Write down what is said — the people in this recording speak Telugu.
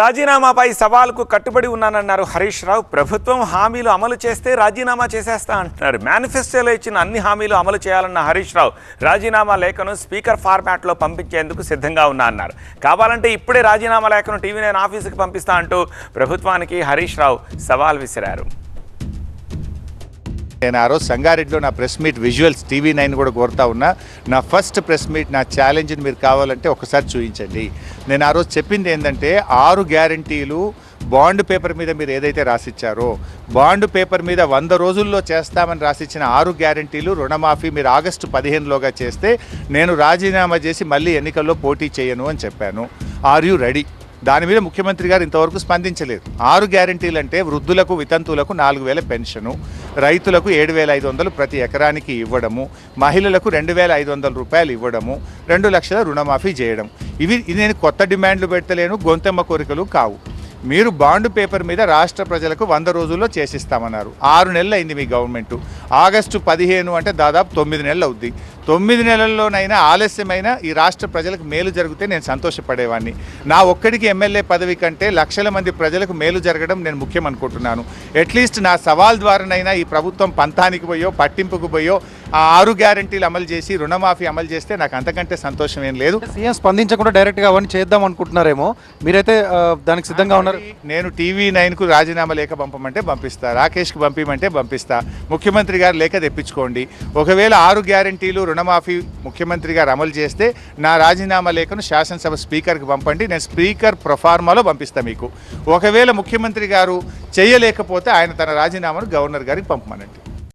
రాజీనామాపై సవాల్కు కట్టుబడి ఉన్నానన్నారు హరీష్ రావు. ప్రభుత్వం హామీలు అమలు చేస్తే రాజీనామా చేసేస్తా అంటున్నారు. మేనిఫెస్టోలో ఇచ్చిన అన్ని హామీలు అమలు చేయాలన్న హరీష్ రావు రాజీనామా లేఖను స్పీకర్ ఫార్మాట్లో పంపించేందుకు సిద్ధంగా ఉన్నా అన్నారు. కావాలంటే ఇప్పుడే రాజీనామా లేఖను టీవీ నైన్ ఆఫీసుకి పంపిస్తా అంటూ ప్రభుత్వానికి హరీష్ రావు సవాల్ విసిరారు. నేను ఆ రోజు సంగారెడ్డిలో నా press meet visuals TV nine కూడా కోరుతా ఉన్నా. నా ఫస్ట్ ప్రెస్ మీట్ నా ఛాలెంజ్ని మీరు కావాలంటే ఒకసారి చూపించండి నేను ఆ రోజు చెప్పింది ఏంటంటే ఆరు గ్యారంటీలు బాండ్ పేపర్ మీద మీరు ఏదైతే రాసిచ్చారో బాండ్ పేపర్ మీద వంద రోజుల్లో చేస్తామని రాసిచ్చిన ఆరు గ్యారంటీలు రుణమాఫీ మీరు ఆగస్టు పదిహేనులోగా చేస్తే నేను రాజీనామా చేసి మళ్ళీ ఎన్నికల్లో పోటీ చేయను అని చెప్పాను. ఆర్ యూ రెడీ దాని మీద ముఖ్యమంత్రి గారు ఇంతవరకు స్పందించలేదు. ఆరు గ్యారంటీలు అంటే వృద్ధులకు వితంతువులకు నాలుగు వేల పెన్షను రైతులకు ఏడు వేల ఐదు వందలు ప్రతి ఎకరానికి ఇవ్వడము మహిళలకు రెండు వేల ఐదు వందల రూపాయలు ఇవ్వడము రెండు లక్షల రుణమాఫీ చేయడం. ఇవి ఇది నేను కొత్త డిమాండ్లు పెట్టలేను గొంతెమ్మ కోరికలు కావు. మీరు బాండ్ పేపర్ మీద రాష్ట్ర ప్రజలకు వంద రోజుల్లో చేసిస్తామన్నారు. ఆరు నెలలు అయింది మీ గవర్నమెంట్. ఆగస్టు పదిహేను అంటే దాదాపు తొమ్మిది నెలలు అవుద్ది తొమ్మిది నెలల్లోనైనా ఆలస్యమైన ఈ రాష్ట్ర ప్రజలకు మేలు జరిగితే నేను సంతోషపడేవాడిని నా ఒక్కడికి ఎమ్మెల్యే పదవి కంటే లక్షల మంది ప్రజలకు మేలు జరగడం నేను ముఖ్యం అనుకుంటున్నాను. అట్లీస్ట్ నా సవాల్ ద్వారానైనా ఈ ప్రభుత్వం పంతానికి పోయో పట్టింపుకు పోయో ఆ ఆరు గ్యారంటీలు అమలు చేసి రుణమాఫీ అమలు చేస్తే నాకు అంతకంటే సంతోషం ఏం లేదు. సీఎం స్పందించకుండా డైరెక్ట్గా అవన్నీ చేద్దాం అనుకుంటున్నారేమో. మీరైతే దానికి సిద్ధంగా ఉన్నారు. నేను టీవీ నైన్కు రాజీనామా లేఖ పంపమంటే పంపిస్తా రాకేష్కి పంపించమంటే పంపిస్తా. ముఖ్యమంత్రి గారు లేఖ తెప్పించుకోండి. ఒకవేళ ఆరు గ్యారంటీలు రుణమాఫీ ముఖ్యమంత్రి గారు అమలు చేస్తే నా రాజీనామా లేఖను శాసనసభ స్పీకర్కి పంపండి. నేను స్పీకర్ ప్రొఫార్మాలో పంపిస్తాను మీకు. ఒకవేళ ముఖ్యమంత్రి గారు చేయలేకపోతే ఆయన తన రాజీనామాను గవర్నర్ గారికి పంపమనండి.